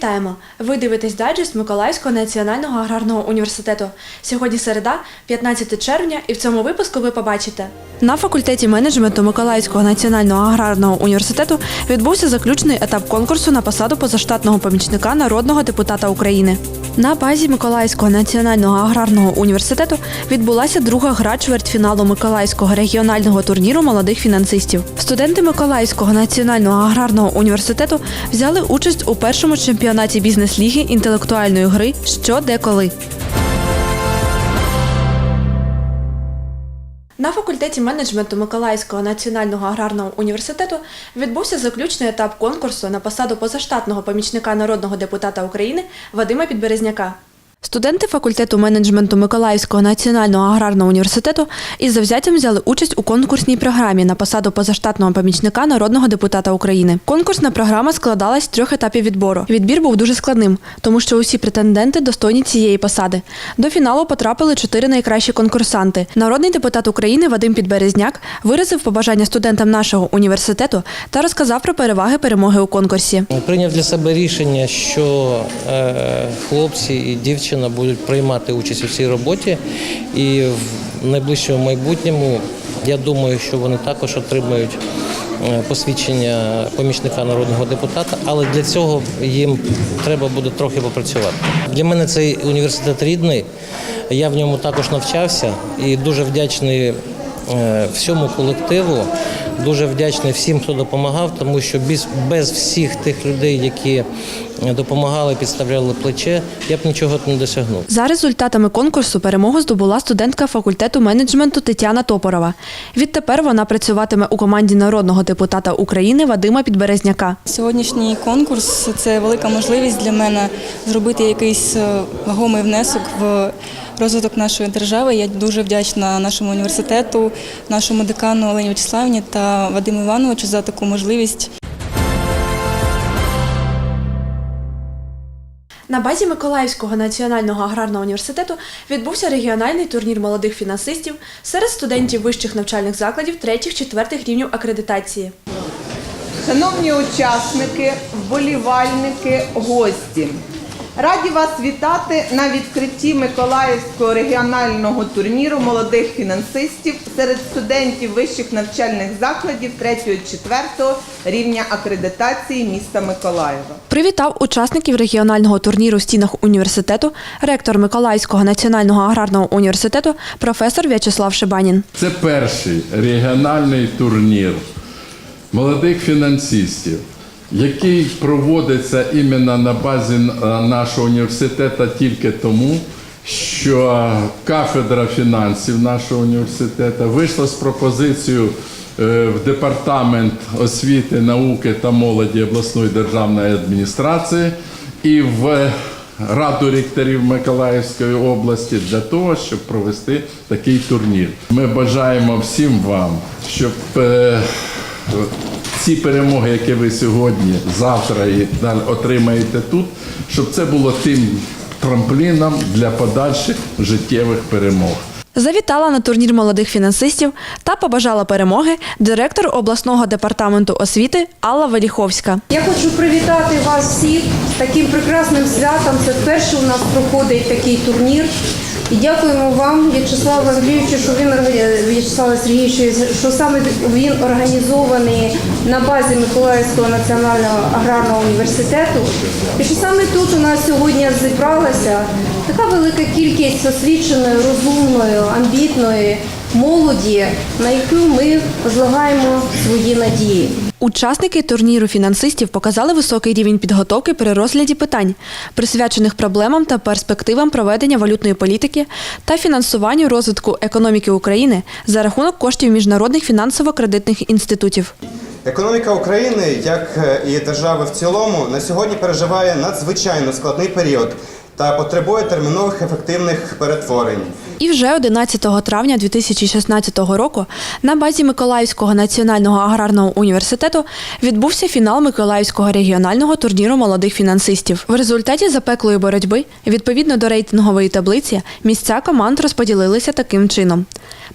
Вітаємо! Ви дивитесь дайджест Миколаївського національного аграрного університету. Сьогодні середа, 15 червня, і в цьому випуску ви побачите. На факультеті менеджменту Миколаївського національного аграрного університету відбувся заключний етап конкурсу на посаду позаштатного помічника народного депутата України. На базі Миколаївського національного аграрного університету відбулася друга гра чвертьфіналу Миколаївського регіонального турніру молодих фінансистів. Студенти Миколаївського національного аграрного університету взяли участь у першому чемпіонаті бізнес-ліги інтелектуальної гри Що де. На факультеті менеджменту Миколаївського національного аграрного університету відбувся заключний етап конкурсу на посаду позаштатного помічника народного депутата України Вадима Підберезняка. Студенти факультету менеджменту Миколаївського національного аграрного університету із завзяттям взяли участь у конкурсній програмі на посаду позаштатного помічника народного депутата України. Конкурсна програма складалась з трьох етапів відбору. Відбір був дуже складним, тому що усі претенденти достойні цієї посади. До фіналу потрапили чотири найкращі конкурсанти. Народний депутат України Вадим Підберезняк виразив побажання студентам нашого університету та розказав про переваги перемоги у конкурсі. Прийняв для себе рішення, що е, хлопці і дівчина будуть приймати участь у цій роботі, і в найближчому майбутньому я думаю, що вони також отримають е, посвідчення помічника народного депутата, але для цього їм треба буде трохи попрацювати. Для мене цей університет рідний. Я в ньому також навчався і дуже вдячний е, всьому колективу. Дуже вдячний всім, хто допомагав, тому що без, без всіх тих людей, які допомагали, підставляли плече, я б нічого не досягнув. За результатами конкурсу перемогу здобула студентка факультету менеджменту Тетяна Топорова. Відтепер вона працюватиме у команді народного депутата України Вадима Підберезняка. Сьогоднішній конкурс це велика можливість для мене зробити якийсь е, вагомий внесок в розвиток нашої держави. Я дуже вдячна нашому університету, нашому декану Олені Вячеславівні та Вадиму Івановичу за таку можливість. На базі Миколаївського національного аграрного університету відбувся регіональний турнір молодих фінансистів серед студентів вищих навчальних закладів третіх-четвертих рівнів акредитації. Шановні учасники, вболівальники, гості. Раді вас вітати на відкритті Миколаївського регіонального турніру молодих фінансистів серед студентів вищих навчальних закладів 3-4 рівня акредитації міста Миколаєва. Привітав учасників регіонального турніру в стінах університету ректор Миколаївського національного аграрного університету професор В'ячеслав Шибанін. Це перший регіональний турнір молодих фінансистів, який проводиться іменно на базі е, нашого університету тільки тому, що кафедра фінансів нашого університету вийшла з пропозицією е, в департамент освіти, науки та молоді обласної державної адміністрації і в Раду ректорів Миколаївської області для того, щоб провести такий турнір. Ми бажаємо всім вам, щоб е, ці перемоги, які ви сьогодні, завтра і далі отримаєте тут, щоб це було тим трампліном для подальших життєвих перемог. Завітала на турнір молодих фінансистів та побажала перемоги директор обласного департаменту освіти Алла Веліховська. Я хочу привітати вас всіх з таким прекрасним святом. Це вперше у нас проходить такий турнір. І дякуємо вам, В'ячеславу Андрійовичу, що він В'ячеславу Сергійовичу, що саме він організований на базі Миколаївського національного аграрного університету. І що саме тут у нас сьогодні зібралася така велика кількість освіченої, розумної, амбітної молоді, на яку ми злагаємо свої надії. Учасники турніру фінансистів показали високий рівень підготовки при розгляді питань, присвячених проблемам та перспективам проведення валютної політики та фінансуванню розвитку економіки України за рахунок коштів міжнародних фінансово-кредитних інститутів. Економіка України, як е, і держави в цілому, на сьогодні переживає надзвичайно складний період та потребує термінових ефективних перетворень. І вже 11 травня 2016 року на базі Миколаївського національного аграрного університету відбувся фінал Миколаївського регіонального турніру молодих фінансистів. В результаті запеклої боротьби, відповідно до рейтингової таблиці, місця команд розподілилися таким чином.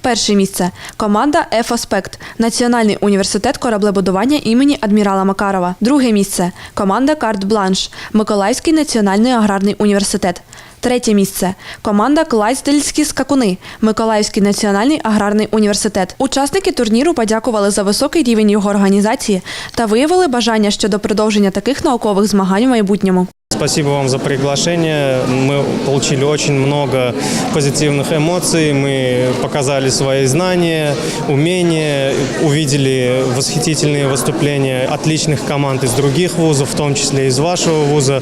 Перше місце команда «Еф-Аспект» Національний університет кораблебудування імені адмірала Макарова. Друге місце команда Карт Бланш Миколаївський національний аграрний університет. Третє місце команда Клайсдельські скакуни Миколаївський національний аграрний університет. Учасники турніру подякували за високий рівень його організації та виявили бажання щодо продовження таких наукових змагань в майбутньому. Спасибо вам за приглашение. Мы получили очень много позитивных эмоций. Мы показали свои знания, умения, увидели восхитительные выступления отличных команд из других вузов, в том числе из вашего вуза.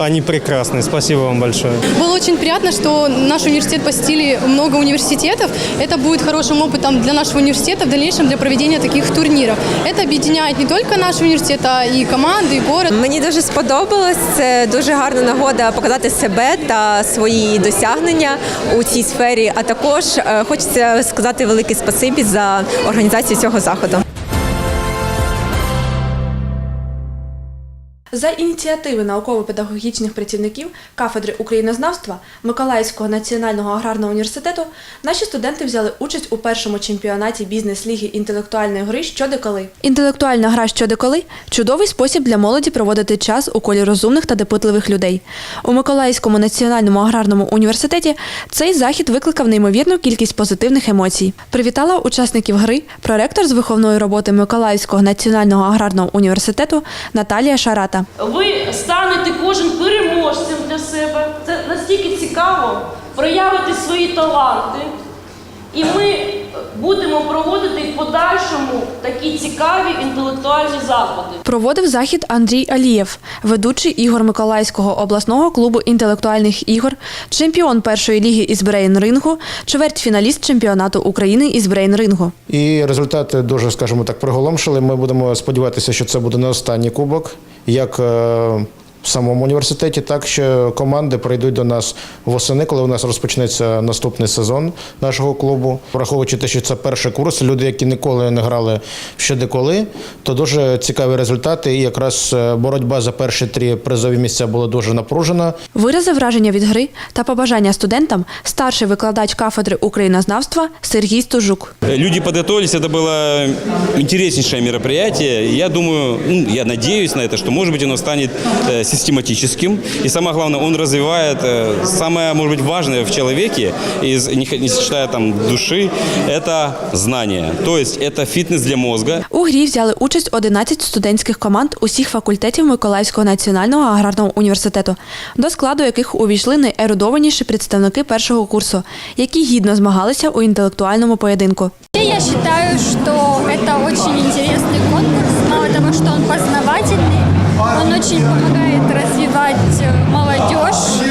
Они прекрасные. Спасибо вам большое. Было очень приятно, что наш университет посетили много университетов. Это будет хорошим опытом для нашего университета в дальнейшем для проведения таких турниров. Это объединяет не только наш университет, а и команды, и город. Мені дуже сподобалось. Це дуже гарна нагода показати себе та свої досягнення у цій сфері. А також е, хочеться сказати велике спасибі за організацію цього заходу. За ініціативи науково-педагогічних працівників кафедри українознавства Миколаївського національного аграрного університету наші студенти взяли участь у першому чемпіонаті бізнес-ліги інтелектуальної гри «Що де коли». Інтелектуальна гра «Що де коли» чудовий спосіб для молоді проводити час у колі розумних та допитливих людей. У Миколаївському національному аграрному університеті цей захід викликав неймовірну кількість позитивних емоцій. Привітала учасників гри проректор з виховної роботи Миколаївського національного аграрного університету Наталія Шарата. Ви станете кожен переможцем для себе. Це настільки цікаво проявити свої таланти. І ми будемо проводити в подальшому такі цікаві інтелектуальні заходи. Проводив захід Андрій Алієв, ведучий ігор Миколаївського обласного клубу інтелектуальних ігор, чемпіон першої ліги із брейн-рингу, чвертьфіналіст чемпіонату України із брейн-рингу. І результати дуже, скажімо так, приголомшили. Ми будемо сподіватися, що це буде не останній кубок, як е, в самому університеті, так що команди прийдуть до нас восени, коли у нас розпочнеться наступний сезон нашого клубу. Враховуючи те, що це перший курс, люди, які ніколи не грали в щодеколи, то дуже цікаві результати. І якраз е, боротьба за перші три призові місця була дуже напружена. Виразив враження від гри та побажання студентам старший викладач кафедри українознавства Сергій Стужук. Люди подготовились, это было интереснейшее мероприятие. Я думаю, ну, я надеюсь на это, что, может быть, оно станет э, систематическим. И самое главное, он развивает э, самое, может быть, важное в человеке, из, не, х- не считая там души, это знание. То есть это фитнес для мозга. У грі взяли участь 11 студентських команд усіх факультетів Миколаївського національного аграрного університету, до складу яких увійшли найерудованіші представники першого курсу, які гідно змагалися у інтелектуальному поєдинку. Я считаю, что это очень интересный конкурс. Мало того, что он познавательный, он очень помогает развивать молодежь.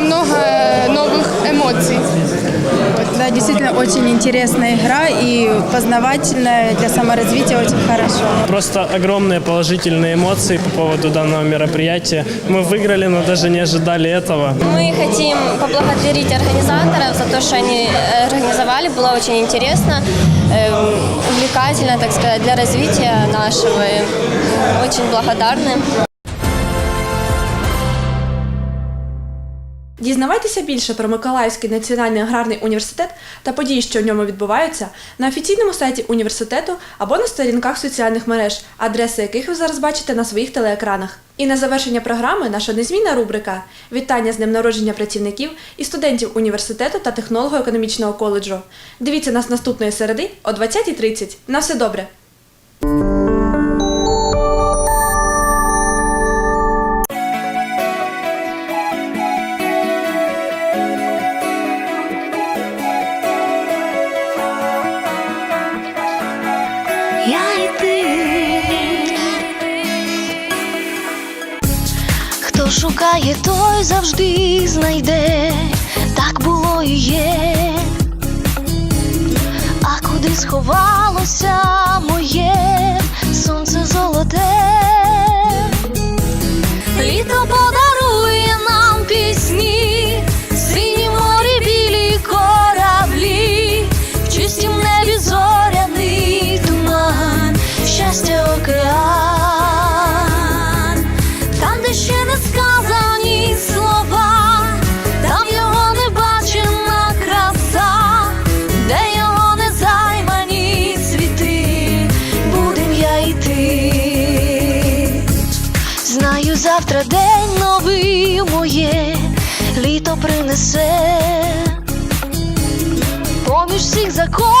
много новых эмоций. Да, действительно очень интересная игра и познавательная для саморазвития очень хорошо. Просто огромные положительные эмоции по поводу данного мероприятия. Мы выиграли, но даже не ожидали этого. Мы хотим поблагодарить организаторов за то, что они э, организовали. Было очень интересно, эм, увлекательно, так сказать, для развития нашего. И Очень благодарны. Дізнавайтеся більше про Миколаївський національний аграрний університет та події, що в ньому відбуваються, на офіційному сайті університету або на сторінках соціальних мереж, адреси яких ви зараз бачите на своїх телеекранах. І на завершення програми наша незмінна рубрика Вітання з днем народження працівників і студентів університету та технолого-економічного коледжу. Дивіться нас наступної середи о 20.30. На все добре! Шукає, той завжди знайде. Так було і є. А куди сховалося моє принесе. Поміж всіх закоханих